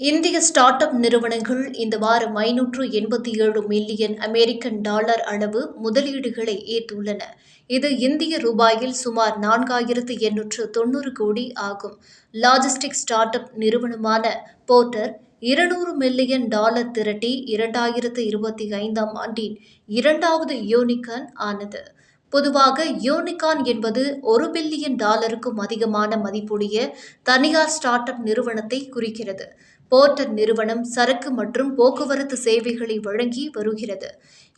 இந்திய start up நிறுவனங்கள் இந்த வாரம் ஐநூற்று எண்பத்தி ஏழு மில்லியன் அமெரிக்கன் டாலர் அளவு முதலீடுகளை ஈர்த்துள்ளன. இது இந்திய ரூபாயில் சுமார் நான்காயிரத்து எண்ணூற்று தொண்ணூறு கோடி ஆகும். லாஜிஸ்டிக் ஸ்டார்ட் அப் நிறுவனமான போர்ட்டர் இருநூறு மில்லியன் டாலர் திரட்டி இரண்டாயிரத்து இருபத்தி ஐந்தாம் ஆண்டின் இரண்டாவது யூனிகான் ஆனது. பொதுவாக யூனிகான் என்பது ஒரு பில்லியன் டாலருக்கும் அதிகமான மதிப்புடைய தனியார் ஸ்டார்ட் அப் நிறுவனத்தை குறிக்கிறது. போர்ட்டர் நிறுவனம் சரக்கு மற்றும் போக்குவரத்து சேவைகளை வழங்கி வருகிறது.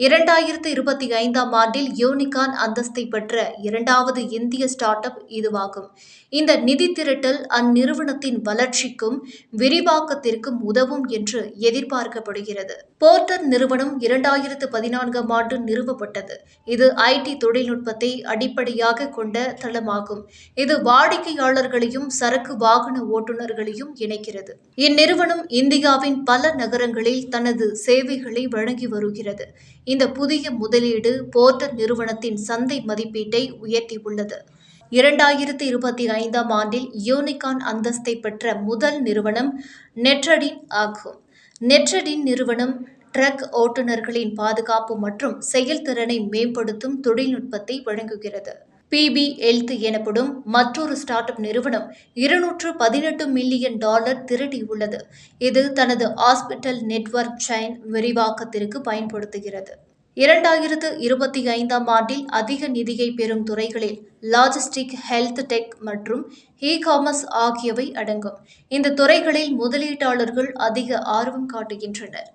இரண்டாயிரத்து இருபத்தி ஐந்தாம் ஆண்டில் யூனிகான் அந்தஸ்தை பெற்ற இரண்டாவது இந்திய ஸ்டார்ட் அப் இதுவாகும். இந்த நிதி திரட்டல் அந்நிறுவனத்தின் வளர்ச்சிக்கும் விரிவாக்கத்திற்கும் உதவும் என்று எதிர்பார்க்கப்படுகிறது. போர்ட்டர் நிறுவனம் இரண்டாயிரத்து பதினான்காம் ஆண்டு நிறுவப்பட்டது. இது ஐடி தொழில்நுட்பத்தை அடிப்படையாக கொண்ட தளமாகும். இது வாடிக்கையாளர்களையும் சரக்கு வாகன ஓட்டுநர்களையும் இணைக்கிறது. இந்நிறுவனம் நிறுவனம் இந்தியாவின் பல நகரங்களில் தனது சேவைகளை வழங்கி வருகிறது. இந்த புதிய முதலீடு போர்ட்டர் நிறுவனத்தின் சந்தை மதிப்பீட்டை உயர்த்தியுள்ளது இரண்டாயிரத்தி இருபத்தி ஐந்தாம் ஆண்டில் யூனிகான் அந்தஸ்தை பெற்ற முதல் நிறுவனம் நெட்ரடின் ஆகும். நெட்ரடின் நிறுவனம் ட்ரக் ஓட்டுநர்களின் பாதுகாப்பு மற்றும் செயல்திறனை மேம்படுத்தும் தொழில்நுட்பத்தை வழங்குகிறது. பிபி ஹெல்த் எனப்படும் மற்றொரு ஸ்டார்ட் அப் நிறுவனம் இருநூற்று பதினெட்டு மில்லியன் டாலர் திரட்டியுள்ளது இது தனது ஹாஸ்பிட்டல் நெட்வொர்க் செயின் விரிவாக்கத்திற்கு பயன்படுத்துகிறது. இரண்டாயிரத்து இருபத்தி ஐந்தாம் ஆண்டில் அதிக நிதியை பெறும் துறைகளில் லாஜிஸ்டிக் ஹெல்த் டெக் மற்றும் இ காமர்ஸ் ஆகியவை அடங்கும். இந்த துறைகளில் முதலீட்டாளர்கள் அதிக ஆர்வம் காட்டுகின்றனர்.